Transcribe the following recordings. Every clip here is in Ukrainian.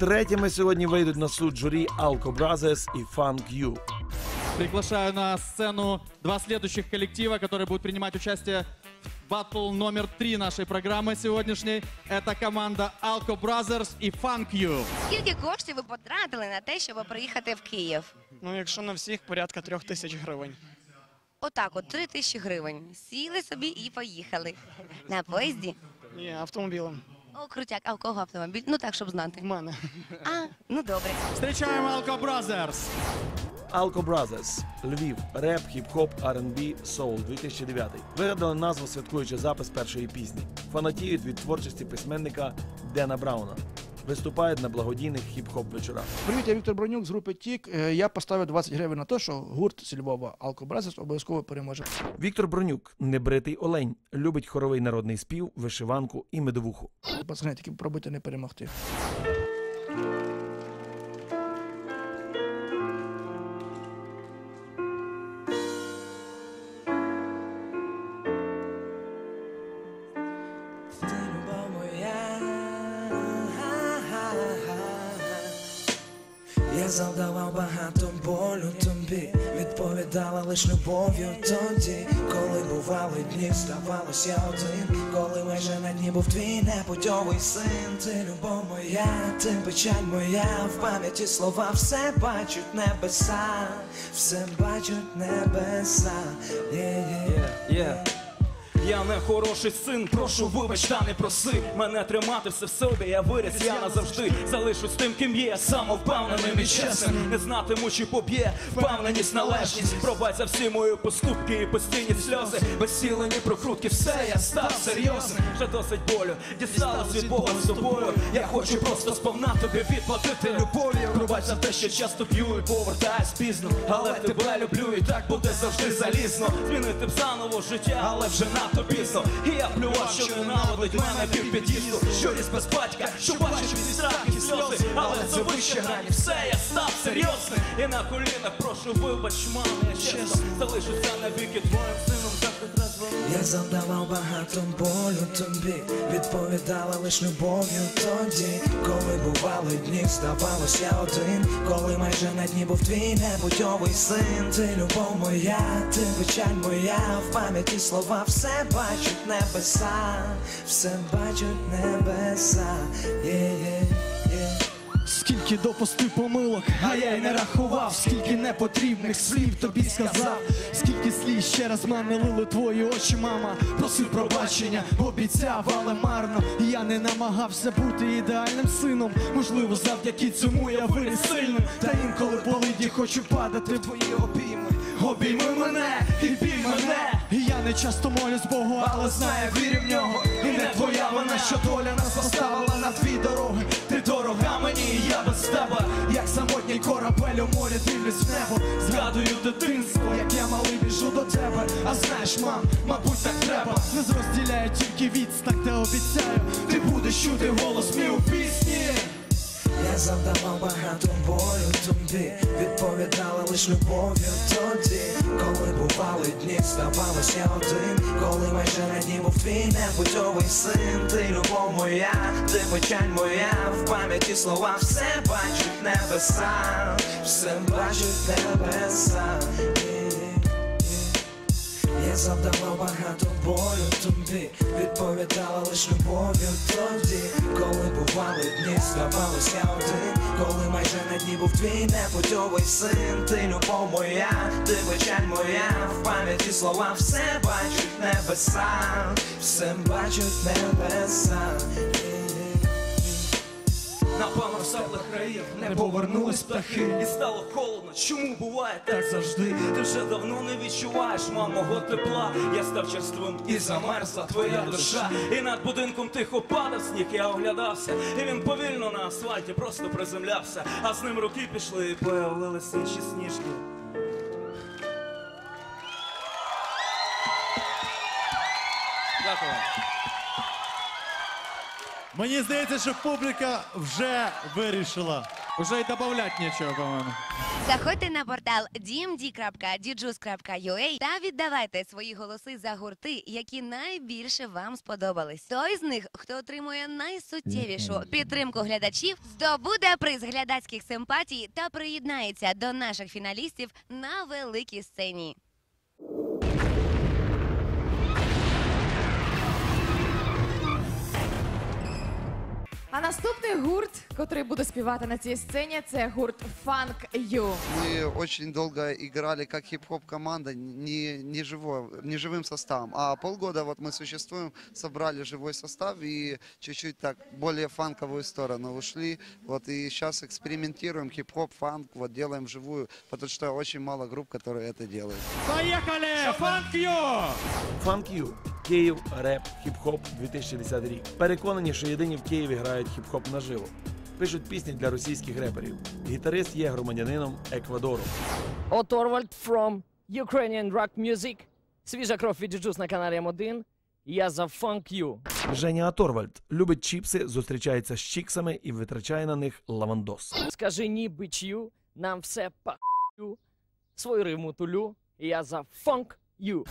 Третіми сьогодні вийдуть на суд журі Alco Brothers і Funk You. Приглашаю на сцену два следующих коллектива, которые будут принимать участие в батл номер три нашей программы сегодняшней. Это команда Alco Brothers и Funk You. Скільки коштів ви потратили на те, щоб приїхати в Київ? Ну, якщо на всіх, порядка трьох тисяч гривень. Отак, от три тисячі гривень. Сіли собі і поїхали. На поїзді. Ні, автомобілем. О, крутяк, а у кого автомобіль? Ну так, щоб знати. знати. мене. А, ну добре. Встречаем Алко Бразерс. Alco Brothers. Львів. Реп, хіп-хоп, R&B, соул 2009. Вигадали назву, святкуючи запис першої пісні. Фанатіють від творчості письменника Дена Брауна. Виступають на благодійних хіп-хоп вечорах. Привіт, я Віктор Бронюк з групи Тік. Е, Я поставив 20 гривень на те, що гурт зі Львова Brothers обов'язково переможе. Віктор Бронюк, небритий олень, любить хоровий народний спів, вишиванку і медовуху. Пацани, тільки пробуйте не перемогти. Тобі, відповідала лиш любов'ю тоді, коли бували дні, здавалось я один, коли майже на дні був твій непутьовий син, ти любов моя, ти печаль моя, в пам'яті слова все бачать небеса, все бачать небеса. Yeah, yeah. Я не хороший син, прошу вибач та не проси мене тримати все в собі, я виріс, я назавжди залишусь тим, ким є, самовпевненим і чесним. Не знатиму, чи поб'є впевненість, належність. Пробач за всі мої поступки і постійні сльози. Безсілені прокрутки, все я став серйозним. Вже досить болю, дісталось від Бога з тобою. Я хочу просто сповна тобі відплатити любов'ю. Пробач за те, що часто п'ю і повертаюсь пізно. Але тебе люблю, і так буде завжди залізно. Змінити б заново життя, але вже надто пізно. І я плював, що ненавидить мене півпід'їзду. Щоріс без батька, що бачиш і сльози. Але це вище грані, все я став серйозним. І на колінах прошу, вибач, мами, я чесно залишуся навіки твоїм сином. Я завдавав багато болю тобі, відповідала лиш любов'ю тоді, коли бували дні, здавалось я один, коли майже на дні був твій небудьовий син, ти любов моя, ти печаль моя, в пам'яті слова все бачать небеса, все бачать небеса. Yeah, yeah, yeah. Скільки допустив помилок, а я й не рахував, скільки непотрібних слів тобі сказав, скільки слів ще раз мене лили твої очі, мама. Просив пробачення, обіцяв, але марно. Я не намагався бути ідеальним сином. Можливо, завдяки цьому я виріс сильним. Та інколи болить і хочу падати в твої обійми. Обійми мене і не часто молюсь Богу, але знаю, вірю в нього. І не твоя вина, що доля нас поставила на дві дороги. Ти дорога мені, і я без тебе. Як самотній корабель у морі дивлюсь в небо. Згадую дитинство, як я малий біжу до тебе. А знаєш, мам, мабуть, так треба. Нас розділяє тільки відстань, та обіцяю, ти будеш чути голос мій у пісні. Завдавав багато болю тобі, відповідала лиш любов'ю тоді, коли бували дні, здавалось один, коли майже на дні був твій непутьовий син, ти любов моя, ти печаль моя, в пам'яті слова все бачить небеса, все бачить небеса. Завдавав багато бою тобі, відповідала лиш любов'ю тоді, коли бували дні, здавалось я один, коли майже на дні був твій непутьовий син, ти любов моя, ти печаль моя, в пам'яті слова все бачить небеса, все бачить небеса. Теплих країв не повернулись птахи, і стало холодно. Чому буває так завжди? Ти вже давно не відчуваєш мам, мого тепла. Я став черствим і замерзла твоя душа. І над будинком тихо падав сніг, я оглядався, і він повільно на асфальті просто приземлявся. А з ним роки пішли, і появились інші сніжки. Дякую. Мені здається, що публіка вже вирішила. Уже й добавлять нечего, по-моему. Заходьте на портал dmd.djus.ua та віддавайте свої голоси за гурти, які найбільше вам сподобались. Той з них, хто отримує найсуттєвішу підтримку глядачів, здобуде приз глядацьких симпатій та приєднається до наших фіналістів на великій сцені. А наступний гурт, котрий буде співати на цій сцені, це гурт Funk You. Мы очень долго играли как хип-хоп команда, не, не, живой, не живым составом. А полгода вот мы существуем, собрали живой состав и чуть-чуть так более фанковую сторону ушли. Вот и сейчас экспериментируем хип-хоп, фанк, вот делаем живую, потому что очень мало групп, которые это делают. Поехали! Фанк Ю! Funk You. Київ, реп, хіп-хоп 2010 рік. Переконані, що єдині в Києві грають хіп-хоп наживо. Пишуть пісні для російських реперів. Гітарист є громадянином Еквадору. Оторвальд from Ukrainian Rock Music. Свіжа кров від Джуджус на каналі М1. Я за Funk You. Женя Аторвальд любить чіпси, зустрічається з чіксами і витрачає на них лавандос. Скажи ні бичю, нам все пахую. Свою риму тулю. Я за Funk You.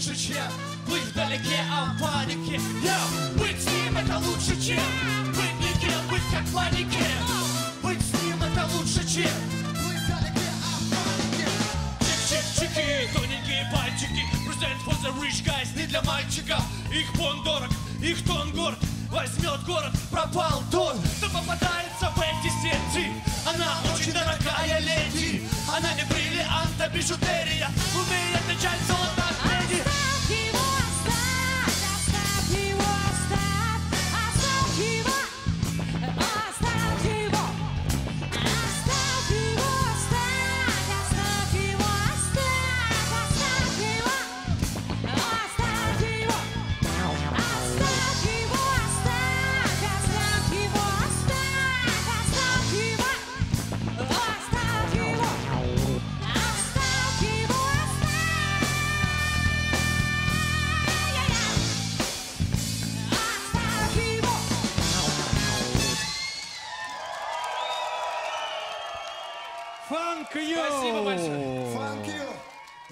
Лучше, чем быть вдалеке от паники. Йоу! Быть с ним это лучше, чем быть никем, быть как манекен. Быть с ним это лучше, чем быть вдалеке от паники. Чик-чик-чики, тоненькие пальчики Present for the rich guys, не для мальчика Их пон дорог, их тон горд Возьмет город, пропал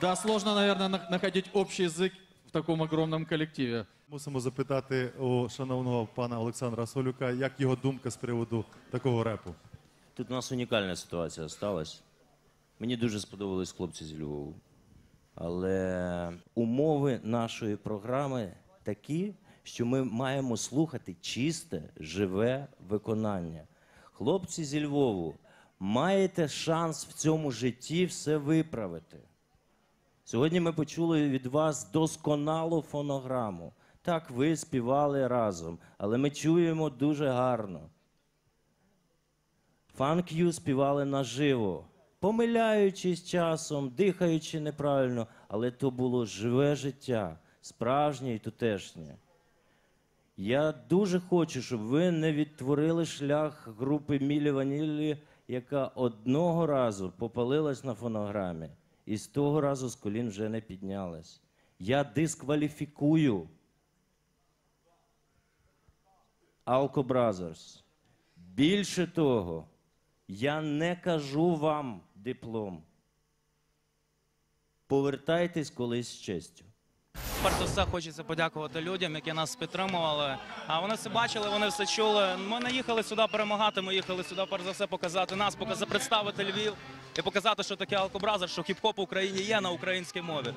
Да, сложно, наверное, на- находить общий язык в таком огромном коллективе. Мусимо запитати у шановного пана Олександра Солюка, як його думка з приводу такого репу. Тут у нас унікальна ситуація сталася. Мені дуже сподобались хлопці з Львову. Але умови нашої програми такі, що ми маємо слухати чисте, живе виконання. Хлопці зі Львову, маєте шанс в цьому житті все виправити. Сьогодні ми почули від вас досконалу фонограму. Так, ви співали разом, але ми чуємо дуже гарно. Фанк Ю співали наживо, помиляючись часом, дихаючи неправильно, але то було живе життя, справжнє і тутешнє. Я дуже хочу, щоб ви не відтворили шлях групи Мілі Ванілі, яка одного разу попалилась на фонограмі, і з того разу з колін вже не піднялась. Я дискваліфікую Alco Brothers. Більше того, я не кажу вам диплом. Повертайтесь колись з честю. Перш все хочеться подякувати людям, які нас підтримували. А вони все бачили, вони все чули. Ми не їхали сюди перемагати. Ми їхали сюди, перш за все, показати нас, показати, представити Львів і показати, що таке алкобразер, що хіп-хоп в Україні є на українській мові.